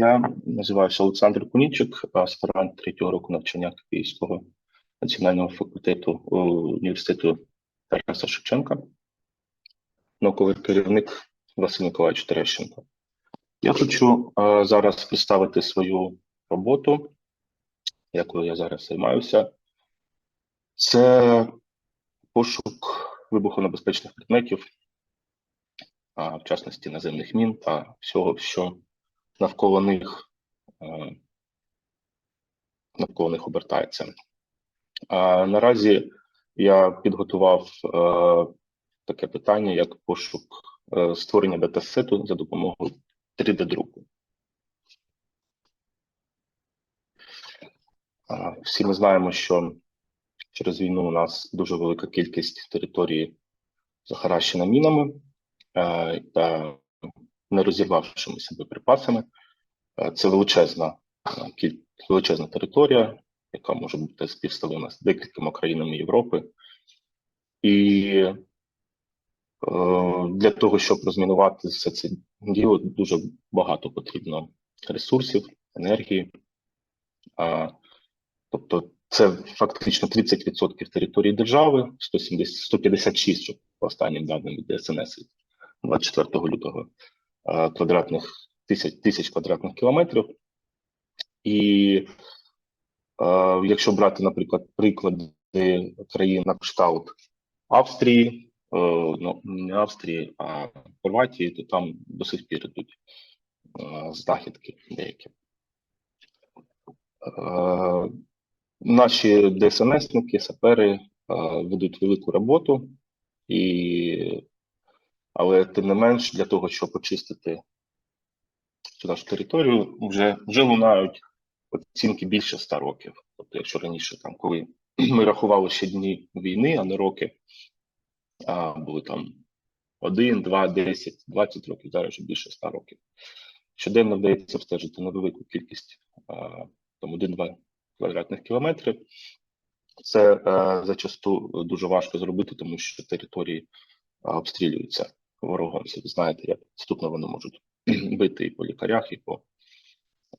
Я називаюся Олександр Кунічик, аспірант третього року навчання Київського національного факультету е, університету Тараса Шевченка, науковий керівник Василь Миколаївич Терещенко. Я хочу е, зараз представити свою роботу, якою я зараз займаюся. Це пошук вибухонебезпечних предметів, а в частності наземних мін та всього, що навколо них е, навколо них обертається. Наразі я підготував е, таке питання, як пошук е, створення датасету за допомогою 3D-друку. Всі ми знаємо, що через війну у нас дуже велика кількість території захаращена мінами та не розірвавшимися боєприпасами. Е, Це величезна е, величезна територія, яка може бути співставлена з декількома країнами Європи. І е, для того, щоб розмінувати все це діло, дуже багато потрібно ресурсів, енергії. Тобто, це фактично 30% території держави, 170, 156, щоб по останнім даним від ДСНС від 24 лютого квадратних тисяч, тисяч квадратних кілометрів. І якщо брати, наприклад, приклади країн на кшталт Австрії, е, ну не Австрії, а Хорватії, то там до сих пір йдуть знахідки деякі. Е, Наші ДСНСники, сапери ведуть велику роботу, і, але тим не менш, для того, щоб очистити цю нашу територію, вже, вже лунають оцінки більше ста років. Тобто, якщо раніше, там, коли ми рахували ще дні війни, а не роки, а були там 1, 2, 10, 20 років, зараз вже більше 100 років. Щоденно вдається встежити на велику кількість, там 1-2 квадратних кілометри. Це е, зачасту дуже важко зробити, тому що території обстрілюються ви знаєте, як ступно вони можуть бити і по лікарях, і по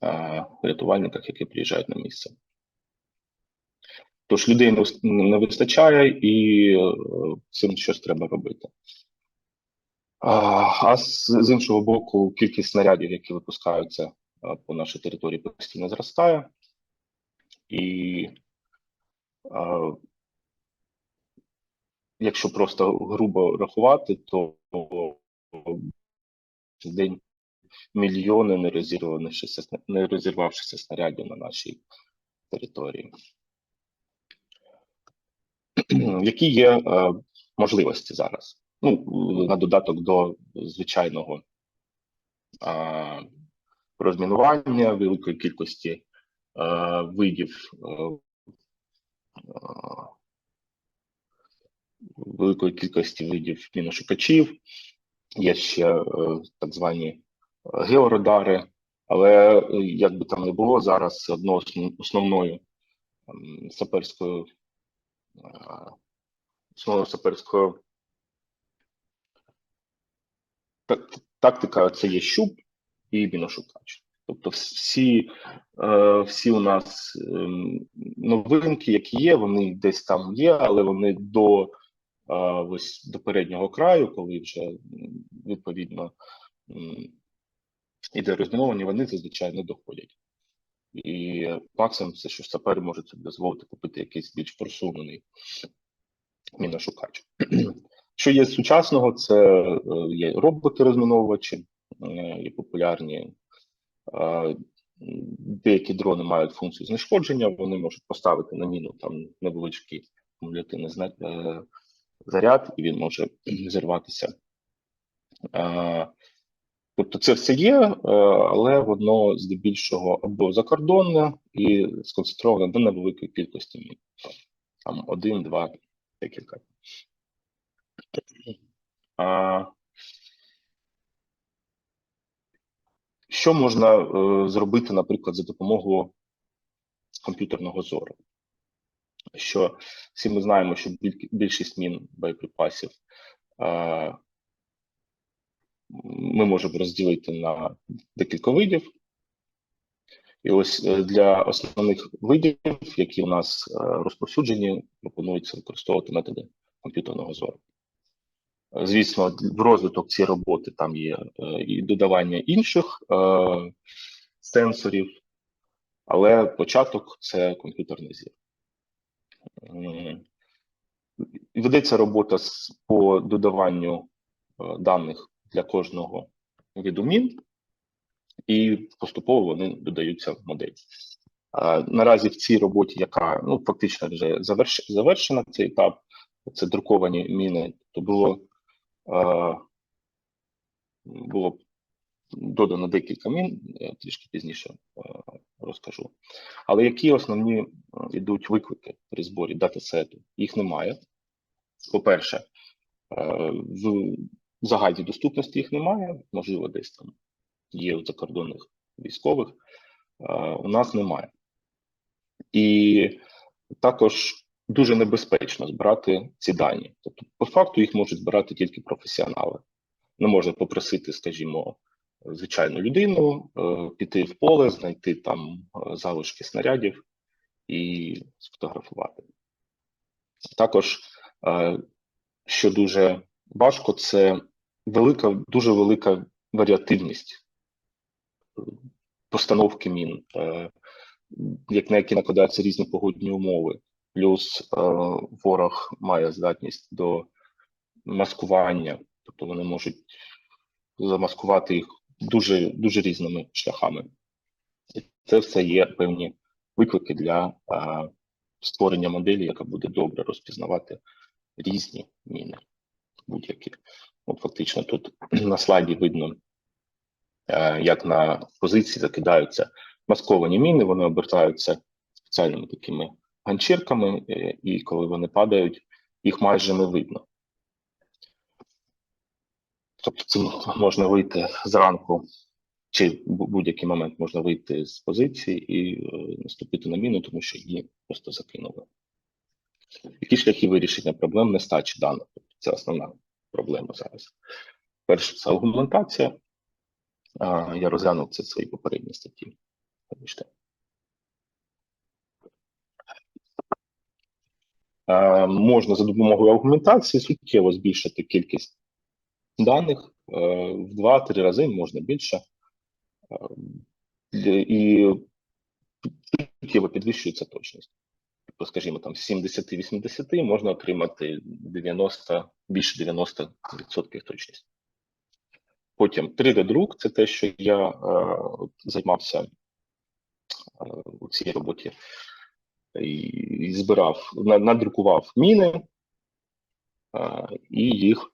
е, рятувальниках, які приїжджають на місце. Тож людей не, вистачає, і е, цим щось треба робити. А, а з, з іншого боку, кількість снарядів, які випускаються е, по нашій території, постійно зростає. І е, якщо просто грубо рахувати, то в день мільйони не розірвавшися снарядів на нашій території. Які є е, можливості зараз? Ну, на додаток до звичайного е, розмінування великої кількості е, видів е, е, великої кількості видів міношукачів, є ще е, так звані е, георадари, але е, як би там не було, зараз одно основ- основною саперською основною саперською тактика це є щуп і міношукач. Тобто всі, всі у нас ем, новинки, які є, вони десь там є, але вони до, ось, до переднього краю, коли вже відповідно іде розміновування, вони зазвичай не доходять. І максимум це, що сапер може собі дозволити купити якийсь більш просунений міношукач. Що є сучасного, це е, є роботи-розміновувачі, е, є популярні. Е, Деякі дрони мають функцію знешкодження, вони можуть поставити на міну там невеличкий кумулятивний е, заряд, і він може зірватися. Е, Тобто це все є, е, але воно здебільшого або закордонне і сконцентроване до невеликої кількості мін. Там один, два, декілька. А, Що можна е, зробити, наприклад, за допомогою комп'ютерного зору? Що всі ми знаємо, що більшість мін боєприпасів е, ми можемо розділити на декілька видів. І ось е, для основних видів, які у нас е, розповсюджені, пропонується використовувати методи комп'ютерного зору. Звісно, в розвиток цієї роботи там є е, і додавання інших е, сенсорів, але початок це комп'ютерний зір. Ведеться робота з, по додаванню е, даних для кожного виду мін, і поступово вони додаються в модель. Наразі в цій роботі, яка ну фактично вже заверш, завершена цей етап, це друковані міни, то було, е, було додано декілька мін, я трішки пізніше е, розкажу. Але які основні е, йдуть виклики при зборі датасету? Їх немає. По-перше, е, в загальній доступності їх немає, можливо, десь там є у закордонних військових. е, У нас немає. І також дуже небезпечно збирати ці дані. Тобто, по факту їх можуть збирати тільки професіонали. Не можна попросити, скажімо, звичайну людину е, піти в поле, знайти там е, залишки снарядів і сфотографувати. Також, е, що дуже важко, це велика, дуже велика варіативність постановки мін, як на які накладаються різні погодні умови. Плюс ворог має здатність до маскування, тобто вони можуть замаскувати їх дуже, дуже різними шляхами. І це все є певні виклики для е, створення моделі, яка буде добре розпізнавати різні міни, будь-які. От фактично тут на слайді видно, е, як на позиції закидаються масковані міни, вони обертаються спеціальними такими ганчірками, е, і коли вони падають, їх майже не видно. Тобто можна вийти зранку, чи в будь-який момент можна вийти з позиції і е, наступити на міну, тому що її просто закинули. Які шляхи вирішення проблем нестачі даних? Тобто Це основна проблема зараз. Перше, це аргументація. Я розглянув це в своїй попередній статті. Е, Можна за допомогою аргументації суттєво збільшити кількість даних е, в 2-3 рази, можна більше. Е, І суттєво підвищується точність. Тобто, скажімо, там з 70-80 можна отримати 90, більше 90% точність. Потім 3D-друк це те, що я е, займався у цій роботі і, збирав, надрукував міни і їх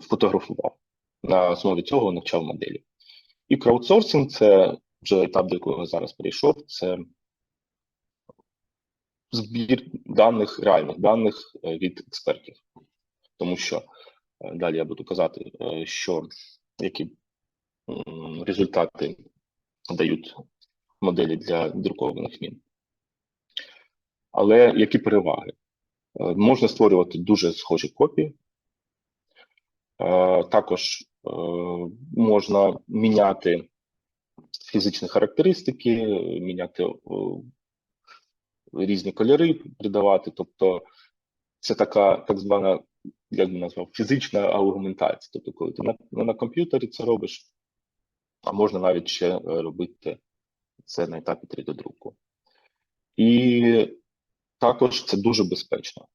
фотографував. На основі цього навчав моделі. І краудсорсинг це вже етап, до якого зараз перейшов. Це збір даних, реальних даних е, від експертів. Тому що е, далі я буду казати, е, що які результати дають моделі для друкованих мін. Але які переваги? Е, Можна створювати дуже схожі копії. Е, Також е, можна міняти фізичні характеристики, міняти е, різні кольори, придавати. Тобто це така так звана, як би назвав, фізична аргументація. Тобто, коли ти на, на комп'ютері це робиш, а можна навіть ще робити це на етапі 3D-друку. І також це дуже безпечно.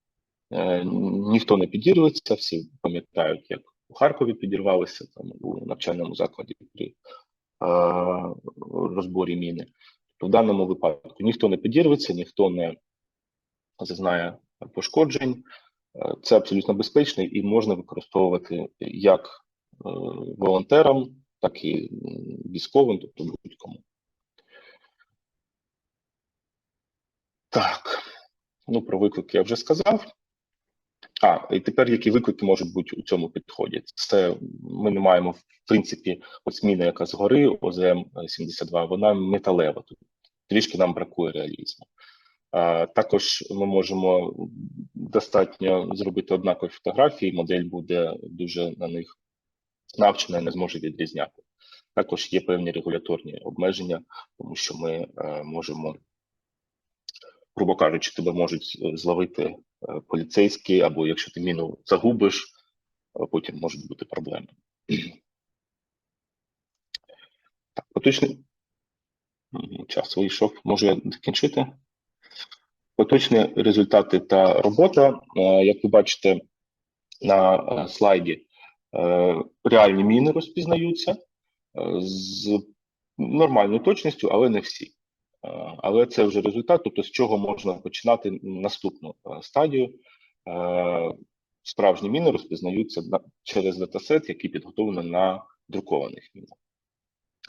Ніхто не підірветься, всі пам'ятають, як у Харкові підірвалися там у навчальному закладі при е, розборі міни. То в даному випадку ніхто не підірветься, ніхто не зазнає пошкоджень. Е, Це абсолютно безпечно і можна використовувати як е, волонтерам, так і військовим, тобто будь-кому. Так, ну про виклики я вже сказав. А, і тепер які виклики можуть бути у цьому підході? Це ми не маємо, в принципі, ось міна, яка згори, ОЗМ 72, вона металева. Тут трішки нам бракує реалізму. А, також ми можемо достатньо зробити однакові фотографії, модель буде дуже на них навчена і не зможе відрізняти. Також є певні регуляторні обмеження, тому що ми е, можемо, грубо кажучи, тебе можуть е, зловити е, поліцейські, або якщо ти міну загубиш, е, потім можуть бути проблеми. Так, поточний час вийшов. Можу я закінчити? Поточні результати та робота. Е, Як ви бачите на е, слайді, е, реальні міни розпізнаються е, з нормальною точністю, але не всі. Е, Але це вже результат, тобто з чого можна починати наступну е, стадію. Е, Справжні міни розпізнаються через датасет, який підготовлений на друкованих мінах.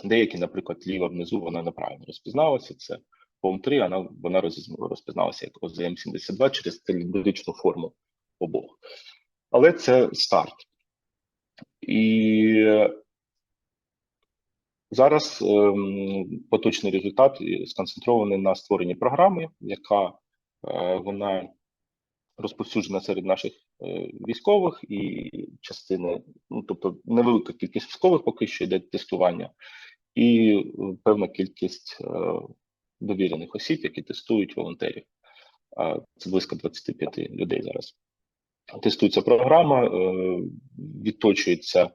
Деякі, наприклад, ліва внизу вона неправильно розпізналася. Це POM 3, вона, вона розпізналася як ОЗМ-72 через циліндричну форму обох. Але це старт. І зараз ем, поточний результат сконцентрований на створенні програми, яка е, вона розповсюджена серед наших е, військових і частини, ну тобто невелика кількість військових поки що йде тестування, і е, певна кількість довірених осіб, які тестують волонтерів. Це близько 25 людей зараз. Тестується програма, відточуються е,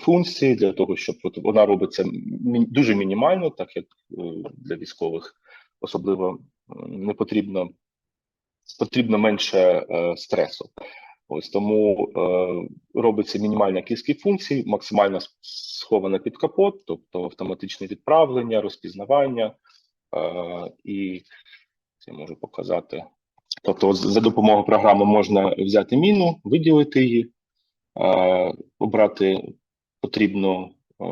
функції для того, щоб от вона робиться дуже мінімально, так як е, для військових особливо не потрібно потрібно менше е, стресу. Ось тому е, робиться мінімальна кількість функцій, максимально схована під капот, тобто автоматичне відправлення, розпізнавання, е, і це можу показати. Тобто, за допомогою програми можна взяти міну, виділити її, е, обрати потрібну е,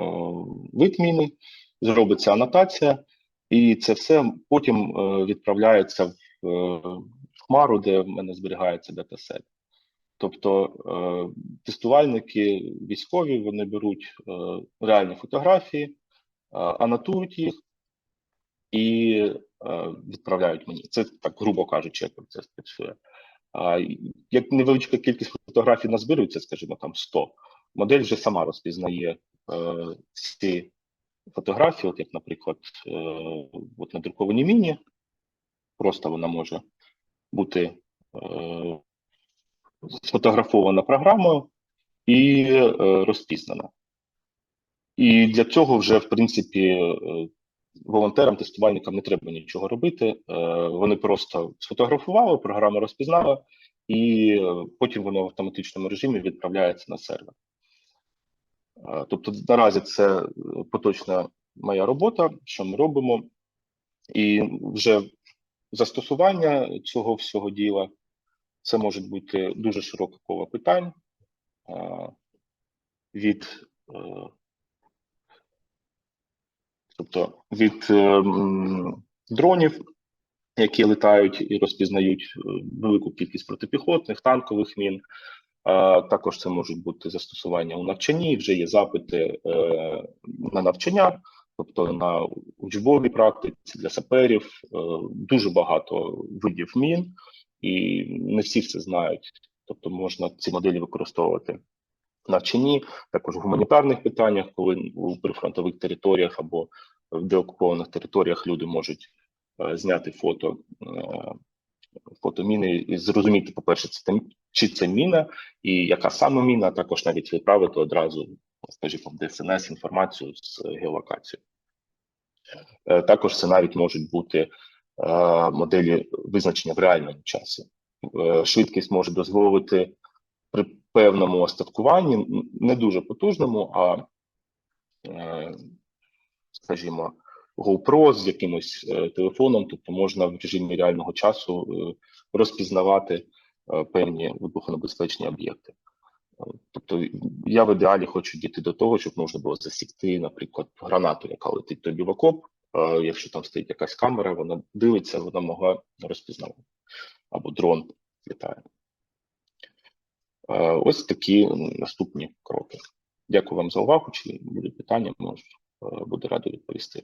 вид міни, зробиться анотація, і це все потім е, відправляється в, е, хмару, де в мене зберігається датасет. Тобто тестувальники військові вони беруть реальні фотографії, анотують їх і відправляють мені. Це так, грубо кажучи, як це працює. Як невеличка кількість фотографій назбирується, скажімо, там 100, модель вже сама розпізнає е, ці фотографії, от як, наприклад, е, от на друкованій міні, просто вона може бути е, сфотографована програмою і е, розпізнана. І для цього вже, в принципі, е, волонтерам, тестувальникам не треба нічого робити. Е, Вони просто сфотографували, програма розпізнала, і е, потім воно в автоматичному режимі відправляється на сервер. Тобто, наразі це поточна моя робота, що ми робимо, і вже застосування цього всього діла це може бути дуже широке коло питань від, е, тобто від е, дронів, які літають і розпізнають е, велику кількість протипіхотних, танкових мін. Також це можуть бути застосування у навчанні. Вже є запити е, на навчання, тобто на учбовій практиці для саперів. Е, Дуже багато видів мін, і не всі це знають. Тобто можна ці моделі використовувати навчанні, також в гуманітарних питаннях, коли у прифронтових територіях або в деокупованих територіях люди можуть е, зняти фото, е, фото міни і зрозуміти, по-перше, це там- чи це міна, і яка саме міна, також навіть відправити одразу, скажімо, в ДСНС інформацію з геолокацією. Е, Також це навіть можуть бути е, моделі визначення в реальному часі. Е, Швидкість може дозволити при певному остаткуванні, не дуже потужному, а скажімо, GoPro з якимось телефоном, тобто можна в режимі реального часу розпізнавати певні вибухонебезпечні об'єкти. Е, Тобто я в ідеалі хочу дійти до того, щоб можна було засікти, наприклад, гранату, яка летить тобі в окоп. Е, Якщо там стоїть якась камера, вона дивиться, вона могла розпізнавати. Або дрон літає. Е, Ось такі наступні кроки. Дякую вам за увагу. Чи будуть питання, можу, е, буду радий відповісти.